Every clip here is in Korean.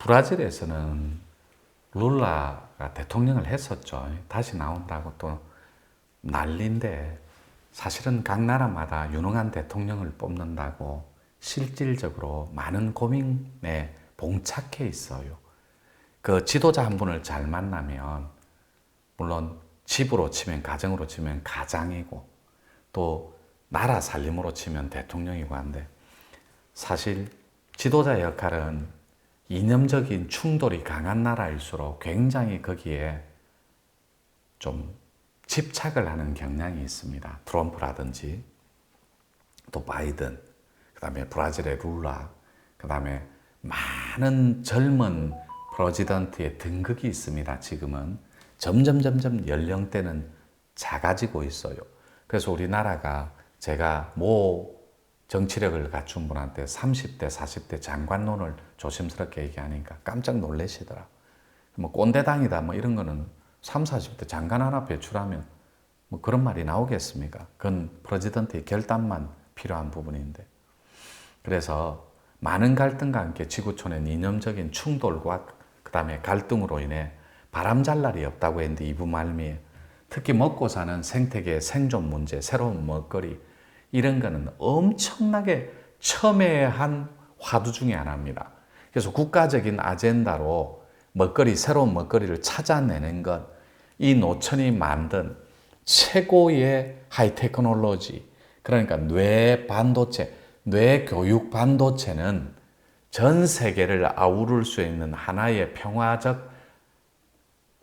브라질에서는 룰라가 대통령을 했었죠. 다시 나온다고 또 난리인데 사실은 각 나라마다 유능한 대통령을 뽑는다고 실질적으로 많은 고민에 봉착해 있어요. 그 지도자 한 분을 잘 만나면 물론 집으로 치면 가정으로 치면 가장이고 또 나라 살림으로 치면 대통령이고 한데 사실 지도자 역할은 이념적인 충돌이 강한 나라일수록 굉장히 거기에 좀 집착을 하는 경향이 있습니다. 트럼프라든지 또 바이든, 그 다음에 브라질의 룰라, 그 다음에 많은 젊은 프로지던트의 등극이 있습니다. 지금은 점점 점점 연령대는 작아지고 있어요. 그래서 우리나라가 제가 모 정치력을 갖춘 분한테 30대, 40대 장관론을 조심스럽게 얘기하니까 깜짝 놀라시더라. 뭐 꼰대당이다 뭐 이런 거는 3, 40대 장관 하나 배출하면 뭐 그런 말이 나오겠습니까? 그건 프레지던트의 결단만 필요한 부분인데. 그래서 많은 갈등과 함께 지구촌의 이념적인 충돌과 그 다음에 갈등으로 인해 바람잘 날이 없다고 했는데 이부 말미에 특히 먹고 사는 생태계 생존 문제, 새로운 먹거리 이런 거는 엄청나게 첨예한 화두 중에 하나입니다. 그래서 국가적인 아젠다로 먹거리, 새로운 먹거리를 찾아내는 것, 이 노천이 만든 최고의 하이테크놀로지, 그러니까 뇌 반도체, 뇌 교육 반도체는 전 세계를 아우를 수 있는 하나의 평화적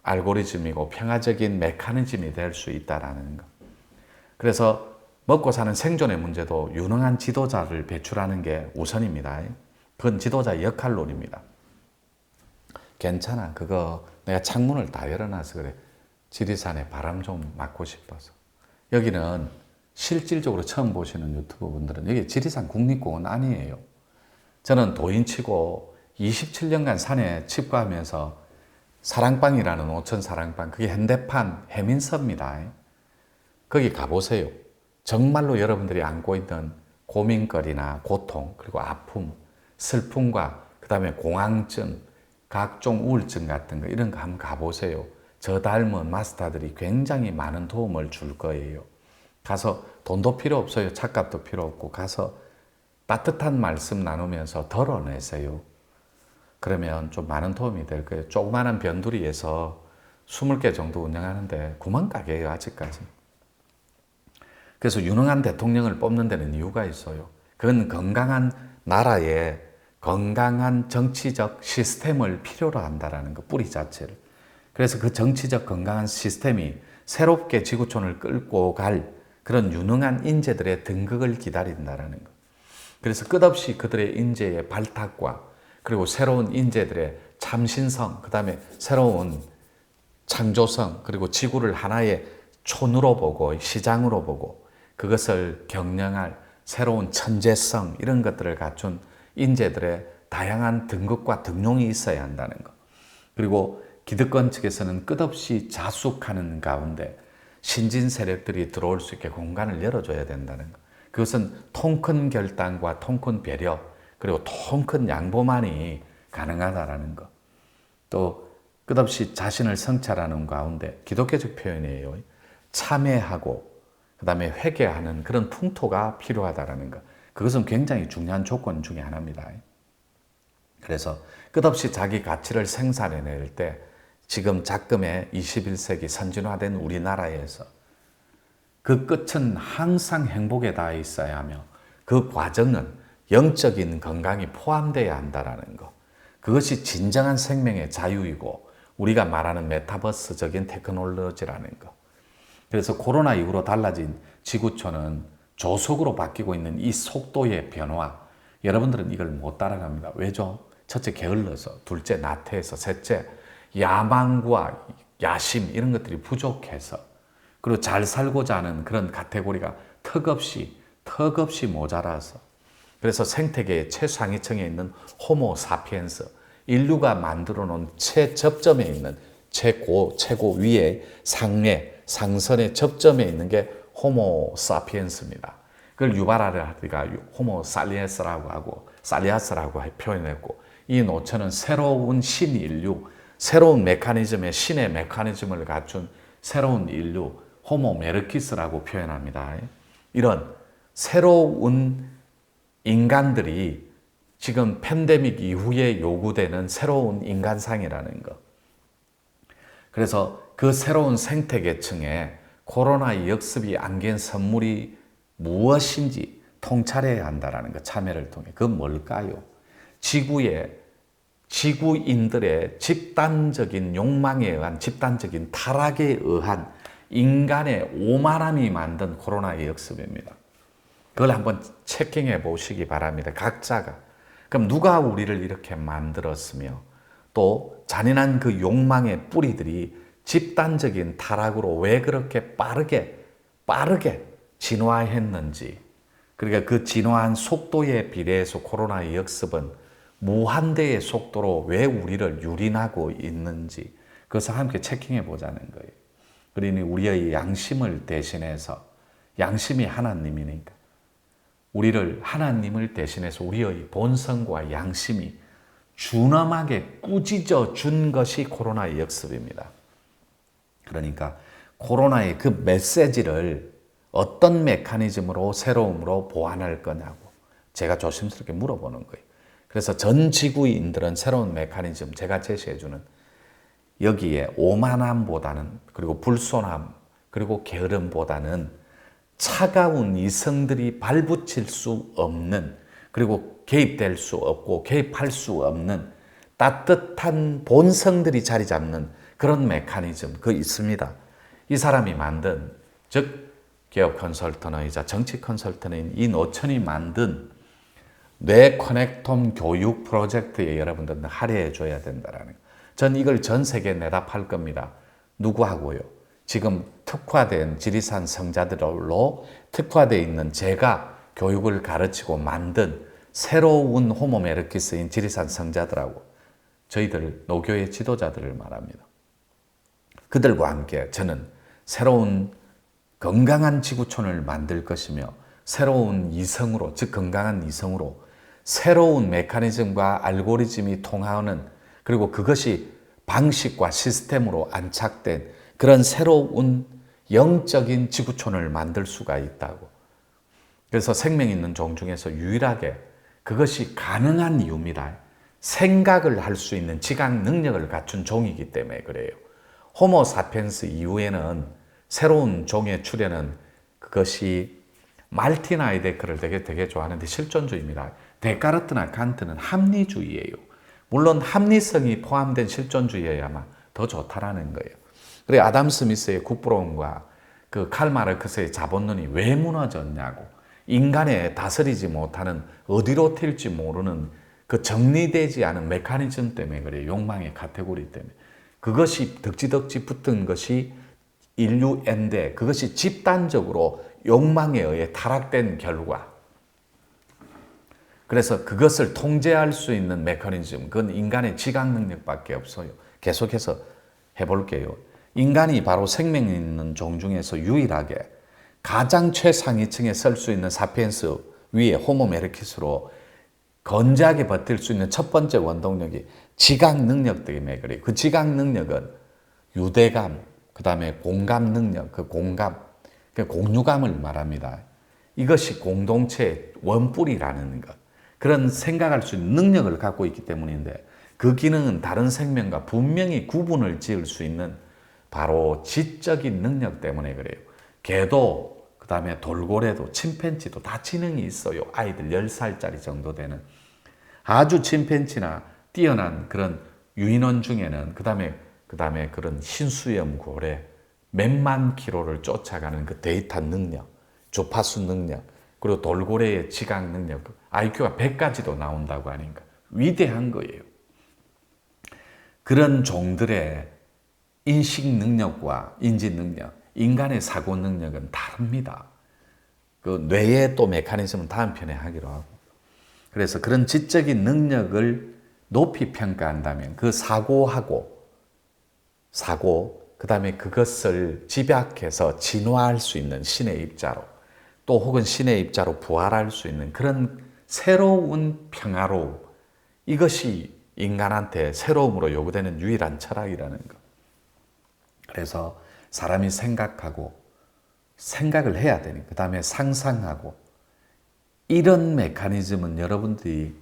알고리즘이고 평화적인 메커니즘이 될 수 있다라는 것. 그래서 먹고 사는 생존의 문제도 유능한 지도자를 배출하는 게 우선입니다. 그건 지도자 역할론입니다. 괜찮아. 그거 내가 창문을 다 열어놔서 그래. 지리산에 바람 좀 맞고 싶어서. 여기는 실질적으로 처음 보시는 유튜브 분들은 여기 지리산 국립공원 아니에요. 저는 도인치고 27년간 산에 칩과하면서 사랑방이라는 오천 사랑방, 그게 현대판 해민서입니다. 거기 가보세요. 정말로 여러분들이 안고 있는 고민거리나 고통, 그리고 아픔, 슬픔과 그 다음에 공황증, 각종 우울증 같은 거 이런 거 한번 가보세요. 저 닮은 마스터들이 굉장히 많은 도움을 줄 거예요. 가서 돈도 필요 없어요. 차값도 필요 없고 가서 따뜻한 말씀 나누면서 덜어내세요. 그러면 좀 많은 도움이 될 거예요. 조그마한 변두리에서 20개 정도 운영하는데 구멍가게예요, 아직까지. 그래서 유능한 대통령을 뽑는 데는 이유가 있어요. 그건 건강한 나라의 건강한 정치적 시스템을 필요로 한다라는 거, 뿌리 자체를. 그래서 그 정치적 건강한 시스템이 새롭게 지구촌을 끌고 갈 그런 유능한 인재들의 등극을 기다린다라는 거. 그래서 끝없이 그들의 인재의 발탁과 그리고 새로운 인재들의 참신성, 그 다음에 새로운 창조성, 그리고 지구를 하나의 촌으로 보고 시장으로 보고 그것을 경영할 새로운 천재성 이런 것들을 갖춘 인재들의 다양한 등급과 등용이 있어야 한다는 것. 그리고 기득권 측에서는 끝없이 자숙하는 가운데 신진 세력들이 들어올 수 있게 공간을 열어줘야 된다는 것. 그것은 통큰 결단과 통큰 배려 그리고 통큰 양보만이 가능하다라는 것. 또 끝없이 자신을 성찰하는 가운데 기독교적 표현이에요. 참회하고 그 다음에 회개하는 그런 풍토가 필요하다라는 것. 그것은 굉장히 중요한 조건 중에 하나입니다. 그래서 끝없이 자기 가치를 생산해낼 때 지금 작금의 21세기 선진화된 우리나라에서 그 끝은 항상 행복에 닿아 있어야 하며 그 과정은 영적인 건강이 포함되어야 한다라는 것. 그것이 진정한 생명의 자유이고 우리가 말하는 메타버스적인 테크놀로지라는 것. 그래서 코로나 이후로 달라진 지구촌은 조속으로 바뀌고 있는 이 속도의 변화. 여러분들은 이걸 못 따라갑니다. 왜죠? 첫째 게을러서, 둘째 나태해서, 셋째 야망과 야심 이런 것들이 부족해서 그리고 잘 살고자 하는 그런 카테고리가 턱없이 턱없이 모자라서 그래서 생태계의 최상위층에 있는 호모 사피엔스 인류가 만들어 놓은 최접점에 있는 최고 최고 위에 상례 상선의 접점에 있는 게 호모 사피엔스입니다. 그걸 유바라르가 호모 살리에스라고 하고 살리아스라고 표현했고 이 노처는 새로운 신인류, 새로운 메커니즘의 신의 메커니즘을 갖춘 새로운 인류, 호모 메르키스라고 표현합니다. 이런 새로운 인간들이 지금 팬데믹 이후에 요구되는 새로운 인간상이라는 것. 그래서 그 새로운 생태 계층에 코로나 역습이 안긴 선물이 무엇인지 통찰해야 한다라는 것, 참여를 통해. 그 뭘까요? 지구의 지구인들의 집단적인 욕망에 의한 집단적인 타락에 의한 인간의 오만함이 만든 코로나 역습입니다. 그걸 한번 체킹해 보시기 바랍니다. 각자가. 그럼 누가 우리를 이렇게 만들었으며 또 잔인한 그 욕망의 뿌리들이 집단적인 타락으로 왜 그렇게 빠르게 빠르게 진화했는지 그러니까 그 진화한 속도에 비례해서 코로나 역습은 무한대의 속도로 왜 우리를 유린하고 있는지 그것을 함께 체킹해 보자는 거예요. 그러니 우리의 양심을 대신해서 양심이 하나님이니까 우리를 하나님을 대신해서 우리의 본성과 양심이 준엄하게 꾸짖어 준 것이 코로나의 역습입니다. 그러니까 코로나의 그 메시지를 어떤 메커니즘으로 새로움으로 보완할 거냐고 제가 조심스럽게 물어보는 거예요. 그래서 전 지구인들은 새로운 메커니즘 제가 제시해주는 여기에 오만함보다는 그리고 불손함 그리고 게으름보다는 차가운 이성들이 발붙일 수 없는 그리고 개입될 수 없고 개입할 수 없는 따뜻한 본성들이 자리 잡는 그런 메커니즘 그 있습니다. 이 사람이 만든 즉 개혁 컨설턴이자 정치 컨설턴인 이 노천이 만든 뇌 커넥톰 교육 프로젝트에 여러분들 할애해 줘야 된다라는 거. 전 이걸 전 세계에 내다 팔 겁니다. 누구하고요? 지금 특화된 지리산 성자들로 특화되어 있는 제가 교육을 가르치고 만든 새로운 호모 메르키스인 지리산 성자들하고 저희들 노교의 지도자들을 말합니다. 그들과 함께 저는 새로운 건강한 지구촌을 만들 것이며 새로운 이성으로 즉 건강한 이성으로 새로운 메커니즘과 알고리즘이 통하는 그리고 그것이 방식과 시스템으로 안착된 그런 새로운 영적인 지구촌을 만들 수가 있다고. 그래서 생명 있는 종 중에서 유일하게 그것이 가능한 이유입니다. 생각을 할 수 있는 지각 능력을 갖춘 종이기 때문에 그래요. 호모 사피엔스 이후에는 새로운 종의 출현은 그것이 말틴 아이데크를 되게 되게 좋아하는데 실존주의입니다. 데카르트나 칸트는 합리주의예요. 물론 합리성이 포함된 실존주의여야만 더 좋다라는 거예요. 그래 아담 스미스의 국부론과 그 칼 마르크스의 자본론이 왜 무너졌냐고 인간의 다스리지 못하는 어디로 튈지 모르는 그 정리되지 않은 메커니즘 때문에 그래 욕망의 카테고리 때문에 그것이 덕지덕지 붙은 것이 인류 엔데 그것이 집단적으로 욕망에 의해 타락된 결과 그래서 그것을 통제할 수 있는 메커니즘 그건 인간의 지각 능력밖에 없어요. 계속해서 해볼게요. 인간이 바로 생명 있는 종 중에서 유일하게 가장 최상위층에 설 수 있는 사피엔스 위에 호모 메르키스로 건재하게 버틸 수 있는 첫 번째 원동력이 지각 능력 때문에 그래요. 그 지각 능력은 유대감, 그 다음에 공감 능력, 그 공감, 그 공유감을 말합니다. 이것이 공동체의 원뿔이라는 것. 그런 생각할 수 있는 능력을 갖고 있기 때문인데 그 기능은 다른 생명과 분명히 구분을 지을 수 있는 바로 지적인 능력 때문에 그래요. 개도, 그 다음에 돌고래도, 침팬지도 다 지능이 있어요. 아이들 10살짜리 정도 되는. 아주 침팬지나 뛰어난 그런 유인원 중에는 그 다음에 그 다음에 그런 신수염 고래 몇만 킬로를 쫓아가는 그 데이터 능력, 주파수 능력, 그리고 돌고래의 지각 능력, IQ가 100까지도 나온다고 하니까 위대한 거예요. 그런 종들의 인식 능력과 인지 능력, 인간의 사고 능력은 다릅니다. 그 뇌의 또 메커니즘은 다음 편에 하기로 하고. 그래서 그런 지적인 능력을 높이 평가한다면 그 사고하고 사고 그 다음에 그것을 집약해서 진화할 수 있는 신의 입자로 또 혹은 신의 입자로 부활할 수 있는 그런 새로운 평화로 이것이 인간한테 새로움으로 요구되는 유일한 철학이라는 것. 그래서 사람이 생각하고 생각을 해야 되니 그 다음에 상상하고 이런 메커니즘은 여러분들이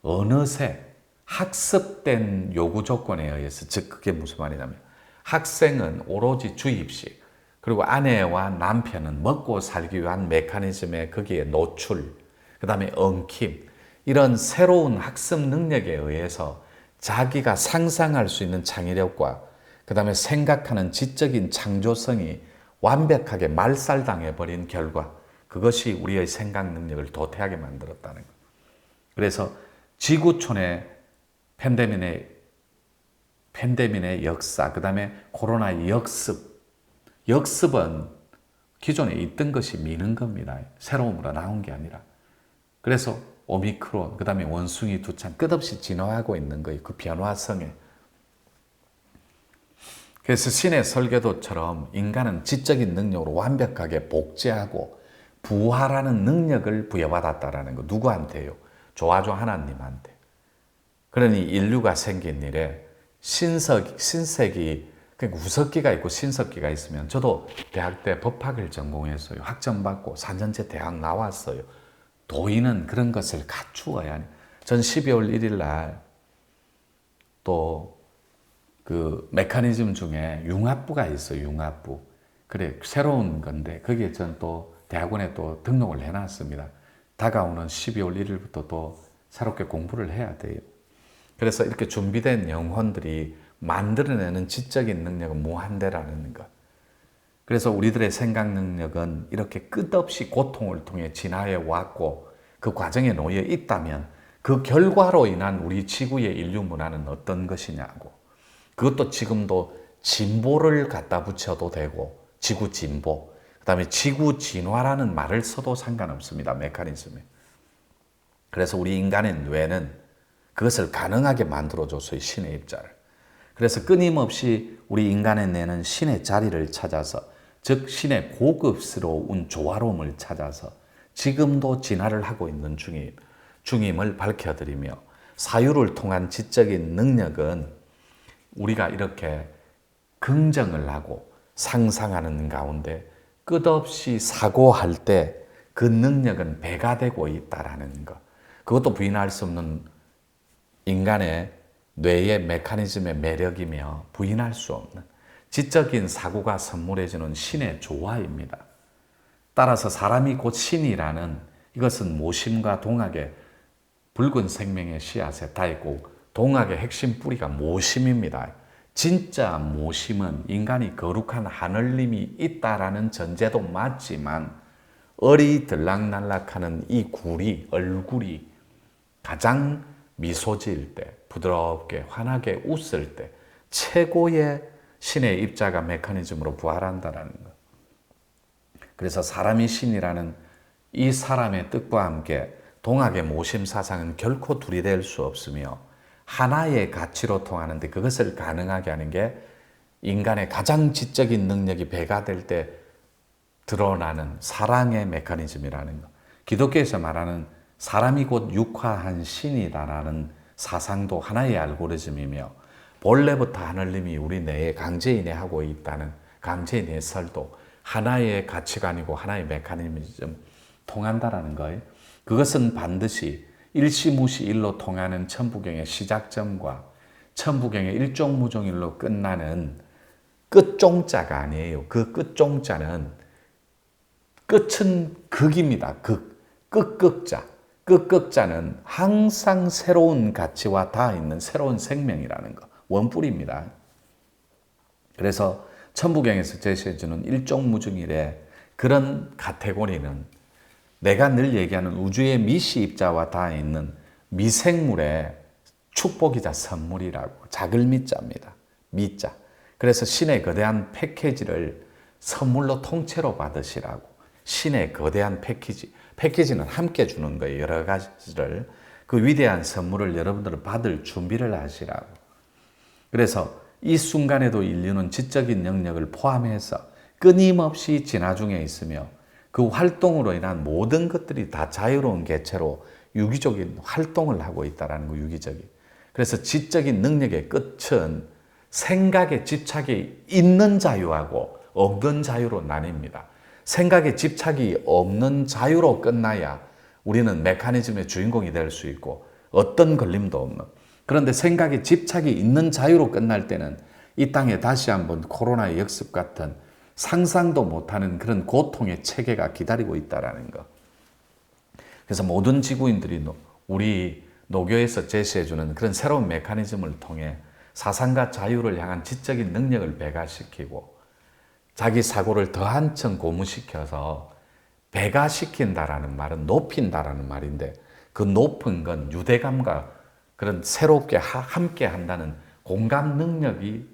어느새 학습된 요구 조건에 의해서 즉 그게 무슨 말이냐면 학생은 오로지 주입식 그리고 아내와 남편은 먹고 살기 위한 메커니즘에 거기에 노출 그 다음에 엉킴 이런 새로운 학습 능력에 의해서 자기가 상상할 수 있는 창의력과 그 다음에 생각하는 지적인 창조성이 완벽하게 말살당해 버린 결과 그것이 우리의 생각 능력을 도태하게 만들었다는 것. 그래서 지구촌의 팬데믹의 팬데믹의 역사, 그 다음에 코로나의 역습. 역습은 기존에 있던 것이 미는 겁니다. 새로움으로 나온 게 아니라. 그래서 오미크론, 그 다음에 원숭이 두창 끝없이 진화하고 있는 거예요. 그 변화성에. 그래서 신의 설계도처럼 인간은 지적인 능력으로 완벽하게 복제하고 부활하는 능력을 부여받았다라는 거. 누구한테요? 조아조 하나님한테. 그러니 인류가 생긴 일에 신석, 신석이, 그러니까 우석기가 있고 신석기가 있으면 저도 대학 때 법학을 전공했어요. 학점받고 4년제 대학 나왔어요. 도인은 그런 것을 갖추어야 하는. 전 12월 1일 날또 그 메커니즘 중에 융합부가 있어요. 융합부. 그래, 새로운 건데 거기에 전 또 대학원에 또 등록을 해놨습니다. 다가오는 12월 1일부터 또 새롭게 공부를 해야 돼요. 그래서 이렇게 준비된 영혼들이 만들어내는 지적인 능력은 무한대라는 것. 그래서 우리들의 생각 능력은 이렇게 끝없이 고통을 통해 진화해 왔고 그 과정에 놓여 있다면 그 결과로 인한 우리 지구의 인류 문화는 어떤 것이냐고. 그것도 지금도 진보를 갖다 붙여도 되고 지구 진보, 그 다음에 지구 진화라는 말을 써도 상관없습니다. 메커니즘에. 그래서 우리 인간의 뇌는 그것을 가능하게 만들어줬어요. 신의 입자를. 그래서 끊임없이 우리 인간의 뇌는 신의 자리를 찾아서 즉 신의 고급스러운 조화로움을 찾아서 지금도 진화를 하고 있는 중임, 중임을 밝혀드리며 사유를 통한 지적인 능력은 우리가 이렇게 긍정을 하고 상상하는 가운데 끝없이 사고할 때 그 능력은 배가 되고 있다라는 것. 그것도 부인할 수 없는 인간의 뇌의 메커니즘의 매력이며 부인할 수 없는 지적인 사고가 선물해주는 신의 조화입니다. 따라서 사람이 곧 신이라는 이것은 모심과 동학의 붉은 생명의 씨앗에 다 있고 동학의 핵심 뿌리가 모심입니다. 진짜 모심은 인간이 거룩한 하늘님이 있다라는 전제도 맞지만 어리 들락날락하는 이 굴이 얼굴이 가장 미소 지을 때 부드럽게 환하게 웃을 때 최고의 신의 입자가 메커니즘으로 부활한다라는 것. 그래서 사람이 신이라는 이 사람의 뜻과 함께 동학의 모심 사상은 결코 둘이 될 수 없으며 하나의 가치로 통하는데 그것을 가능하게 하는 게 인간의 가장 지적인 능력이 배가 될 때 드러나는 사랑의 메커니즘이라는 것. 기독교에서 말하는 사람이 곧 육화한 신이다라는 사상도 하나의 알고리즘이며 본래부터 하늘님이 우리 내에 강제인해하고 있다는 강제인의 설도 하나의 가치관이고 하나의 메커니즘 통한다라는 거예요. 그것은 반드시 일시무시일로 통하는 천부경의 시작점과 천부경의 일종무종일로 끝나는 끝종자가 아니에요. 그 끝종자는 끝은 극입니다. 극. 끝극자. 끝극자는 항상 새로운 가치와 닿아 있는 새로운 생명이라는 것. 원뿔입니다. 그래서 천부경에서 제시해주는 일종무중일의 그런 카테고리는 내가 늘 얘기하는 우주의 미시 입자와 닿아 있는 미생물의 축복이자 선물이라고 작을 미자입니다. 미자. 그래서 신의 거대한 패키지를 선물로 통째로 받으시라고. 신의 거대한 패키지. 패키지는 함께 주는 거예요. 여러 가지를. 그 위대한 선물을 여러분들은 받을 준비를 하시라고. 그래서 이 순간에도 인류는 지적인 영역을 포함해서 끊임없이 진화 중에 있으며 그 활동으로 인한 모든 것들이 다 자유로운 개체로 유기적인 활동을 하고 있다라는 거 유기적인. 그래서 지적인 능력의 끝은 생각에 집착이 있는 자유하고 없는 자유로 나뉩니다. 생각에 집착이 없는 자유로 끝나야 우리는 메커니즘의 주인공이 될 수 있고 어떤 걸림도 없는. 그런데 생각에 집착이 있는 자유로 끝날 때는 이 땅에 다시 한번 코로나의 역습 같은 상상도 못하는 그런 고통의 체계가 기다리고 있다라는 거. 그래서 모든 지구인들이 노- 우리 노교에서 제시해주는 그런 새로운 메커니즘을 통해 사상과 자유를 향한 지적인 능력을 배가시키고 자기 사고를 더 한층 고무시켜서 배가시킨다라는 말은 높인다라는 말인데 그 높은 건 유대감과 그런 새롭게 하- 함께 한다는 공감 능력이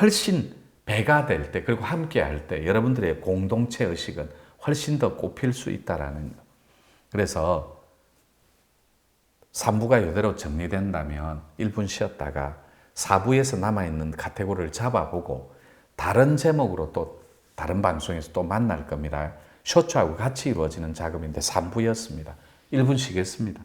훨씬 배가 될 때 그리고 함께 할 때 여러분들의 공동체 의식은 훨씬 더 꼽힐 수 있다라는 거. 그래서 3부가 이대로 정리된다면 1분 쉬었다가 4부에서 남아있는 카테고리를 잡아보고 다른 제목으로 또 다른 방송에서 또 만날 겁니다. 쇼츠하고 같이 이루어지는 작업인데 3부였습니다. 1분 쉬겠습니다.